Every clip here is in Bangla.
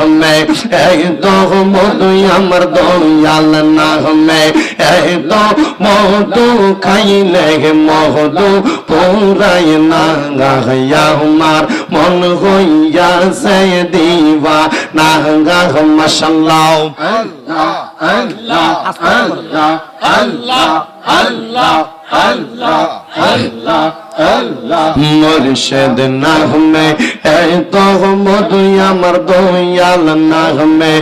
हमें दो मोदू अमर दो याल ना हमें दो मोदू खाई ले मोहदू पूराई ना गाया हमार मन होया से दीवा ना गा मशल्लाह মুর্শিদ নাহমে, এই তো মধু আমার দয়াল নাহমে,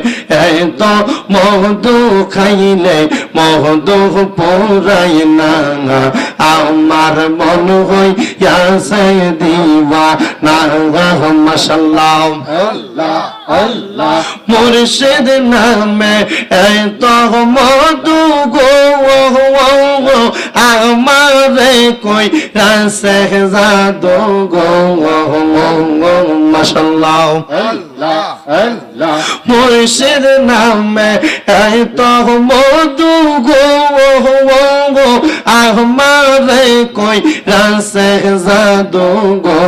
এই তো মধু খাইলে মধু পুরাই না আমার মন হইয়া সে দিবা না মশাল্লাহ মুর্শিদ নামে এই তো মধু গো আমারে কই রাসে জাদু গো মাশাল্লাহ। মুর্শিদ নামে এই তো মধু গো আমারে কই রাসে জাদু গো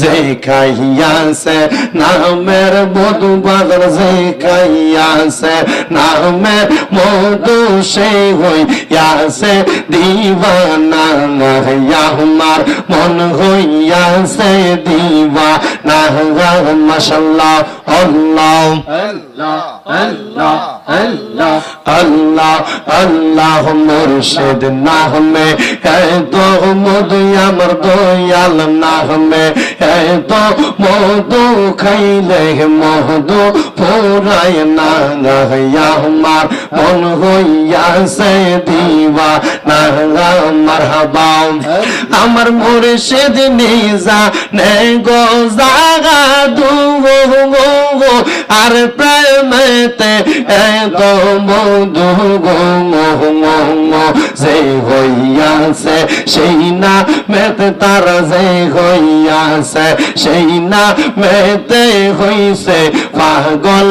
যে খাইয়াছে নামের মধু বাদর যে খাইয়াছে নামের মধু, সে হইয়াছে দিবানা। আমার মন হইয়াছে দিবানা না হুয়া হুম্মা সাল্লাহ আল্লাহ। আল্লাহ আল্লাহ মুর্শিদ নাহমে এই তো মধু আমার দয়াল নাহমে এই তো মধু খাইলে মধু পুরাই না আমার মন হইয়া সে দিবা না মারহাবা আমার মুর্শিদ নিজা নে গো জাগা দু আর প্রেমেতে এত মধু গো যে হইয়াছে সেই না মেতে তার যে হইয়াছে সেই না মেতে হইছে পাগল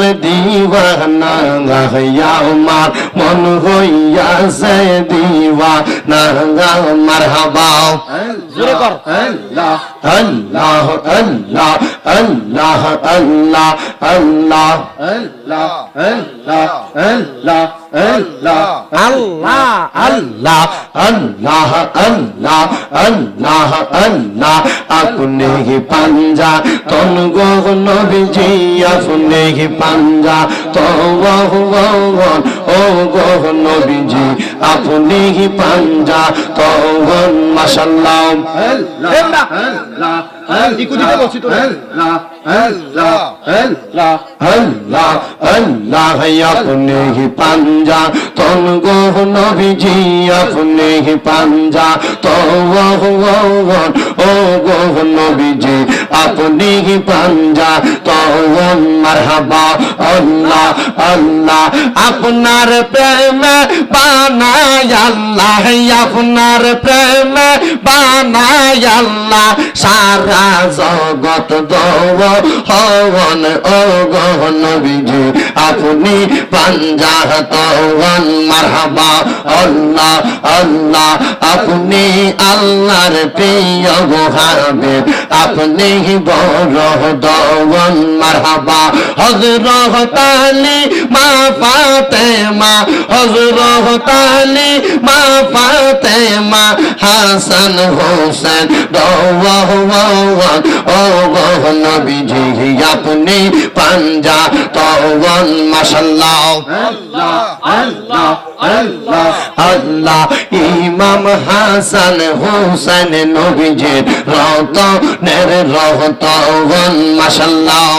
হইয়া আমার মন হইয়াছে দিবা না মারহাবা জোরে আল্লাহ আল্লাহ আল্লাহ আল্লাহ আল্লাহ আল্লাহ আল্লাহ আল্লাহ আল্লাহ আল্লাহ আল্লাহ আল্লাহ আল্লাহ আল্লাহ আপনি পাঞ্জা তন গো নবীজি আপনি পাঞ্জা তহন ও গো নবীজি আপনি পাঞ্জা তহন মাশাল্লাহ আল্লাহ আল্লাহ আল্লাহ আল্লাহ আপনি হি পাঞ্জা, তন গো নবীজি আপনি হি পাঞ্জা তো ও গো নবীজি, আপনি হি পাঞ্জা তো মারহাবা, আল্লাহ আল্লাহ। আপনার প্রেম বানায় আল্লাহ, আপনার প্রেম বানায় আল্লাহ। সারা জগত দৌ হওয়ান ও গহন আপনি পাঞ্জাত মারহাবা, আল্লাহ আল্লাহ। আপনি আল্লাহর প্রিয় হাবে আপনি বড় দওয়ান মারহাবা। হযরত আলী মা ফাতেমা। হযরত আলী মা ফাতেমা। হাসান হোসেন দওয়ান ও তখন নবীজি আপনি পাঞ্জা তখন মাসাল্লাহ আল্লাহ, ইমাম হাসান হোসেন নবীজি রত, নের রহ মাসাল্লাহ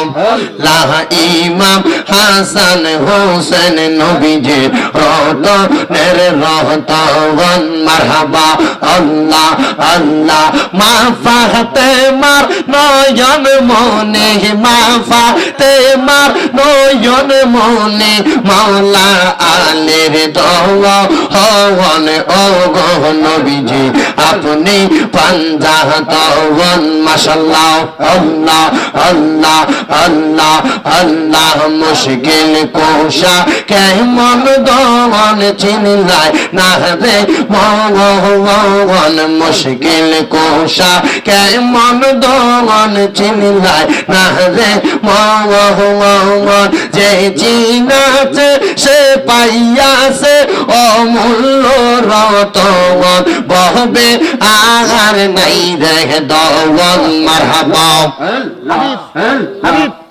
লাহ ইমাম হাসান হোসেন নবীজির রতনের রহতন মারহাবা, আল্লাহ আল্লাহ, মা ফাতে মার নয়ন মনে, মা ফাতে মার নয়ন মনে, মাওলা আলের দর হওয়ান ও গো নবীজি, আপনি পাঞ্জাতন মাশাল্লাহ, আল্লাহ আল্লাহ আল্লাহ আল্লাহ মুশকিল কোশা কেমন দমন চিনলাই না রে মন মুশকিল কোশা কেমন দমন চিনলাই না রে মন যে চিনাছে সে পাইয়াছে, অমূল্য রতন। বহবে আগার নাই রে দমন মারহাবা।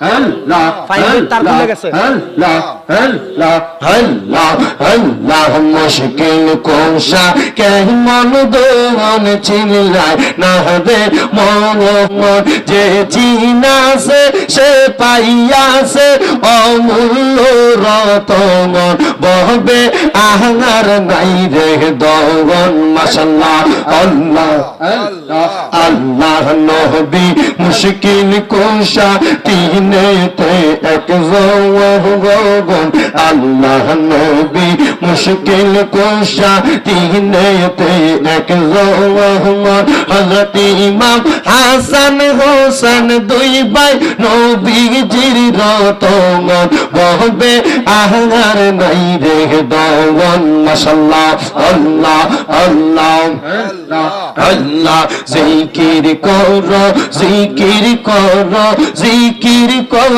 لا لا لا لا যে সে পাইয়াছে অমূল্য বহবে আহার নাই রে দগন মাসাল্লাহ আল্লাহ আল্লাহ নহবি মুশকিল কোষা তিনে তে এক জওয়ার আল্লাহ নবী মুশকিল কোশা তিনেতে এক জগন হযরত ইমাম হাসান হোসেন দুই ভাই নবীজির রতন বহবে আহার নাই রে দগন মাশাল্লাহ আল্লাহ আল্লাহ আল্লাহ জিকির কর জিকির কর জিকির কর,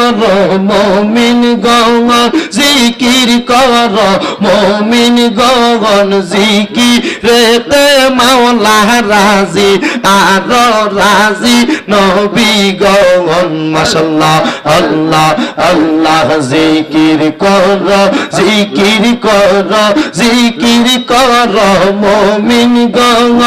মমিন গগন জিকির কর, মমিন গগন জিকিরেতে মাওলা রাজি, আর রাজি নবী গগন, মাশাল্লাহ, আল্লাহ আল্লাহ জিকির কর জিকির কর জিকির কর, মমিন গগন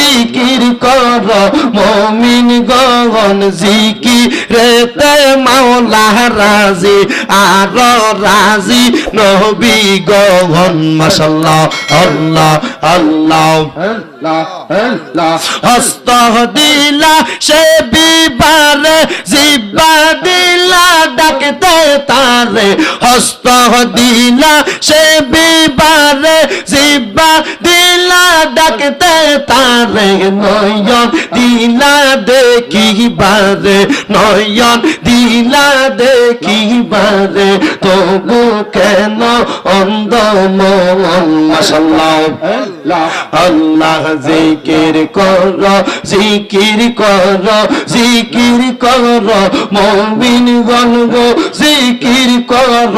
জিকির কর মমিন গগন জিকিরেতে মাওলা রাজি, আর রাজি নবী গগন, মাশাল্লাহ, আল্লাহ আল্লাহ হস্ত দিলা সে বিবারে, জিব্বা দিলা ডাকতে তারে। হস্ত দিলা সে বিবারে, জিব্বা ডাকতে তারে নয়ন দিলা দেখিবারে নয়ন দিলা দেখিবারে তবু কেন অন্ধ মন মাশাল্লাহ আল্লাহ জিকির কর জিকির কর জিকির কর মমিন গণ গো জিকির কর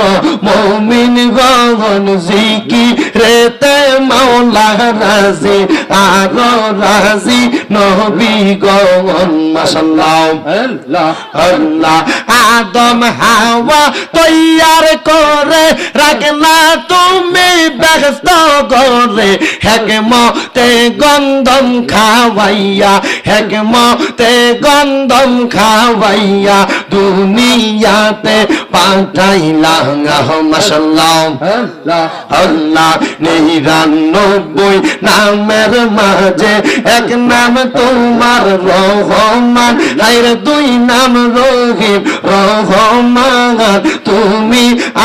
মমিন গণ জিকির রেতে মাওলা রাজি আর রাজি নবী গণ মাশাল্লাহ আল্লাহ আদম হাওয়া তৈয়ার করে রাখলা, তুমি ব্যস্ত করে হেকমতে গন্ধম খাওয়াইয়া, হেকমতে গন্ধম খাওয়াইয়া দুনিয়াতে পাঠাইলা মাসাল্লাহ আল্লাহ নিরানব্বই নামের মাঝে এক নাম তোমার রহমান। আর দুই নাম রহিম রহমান।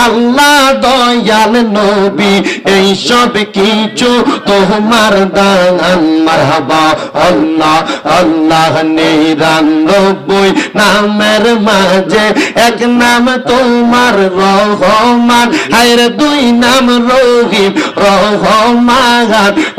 আল্লাহ দয়াল নবী, এই সব কিছু তোমার দান। মারহাবা, আল্লাহ আল্লাহ নিরানব্বই নামের মাঝে এক নাম তোমার রহমান। হাইর দুই নাম রহিম, রহমান।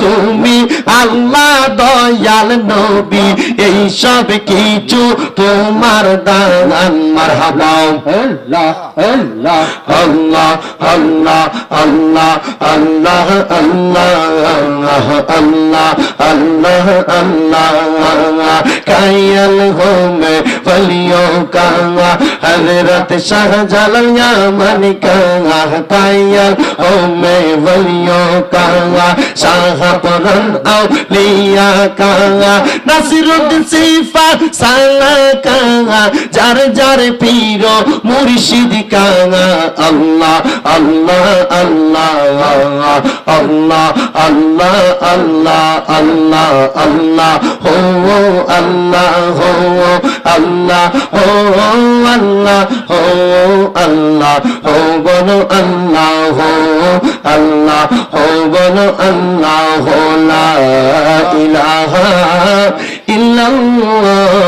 তুমি আল্লাহ দয়াল নবী, এই সব কিছু তোমার দান। মারহাবা, আল্লাহ আল্লাহ আল্লাহ আল্লাহ আল্লাহ আল্লাহ আল্লাহ আল্লাহ আল্লাহ আল্লাহ। কায়াল হোমে বলিও কাঙা হজরত শাহজালায়া মন কাঙা কায়াল হোমে বলিও কাঙা শাহ পরন আউলিয়া কাঙা নাসিরুদ্দিন সিফা সালা কাঙা যার যার পীর মুর্শিদ কাঙা আল্লাহ আল্লাহ আল্লাহ আল্লাহ আল্লাহ আল্লাহ আল্লাহ আল্লাহ, হো আল্লাহ হো আল্লাহ হো আল্লাহ হো আল্লাহ, হো, বলো আল্লাহ, হো আল্লাহ, হো, বলো আল্লাহ, হো, লা ইলাহা ইল্লাল্লাহ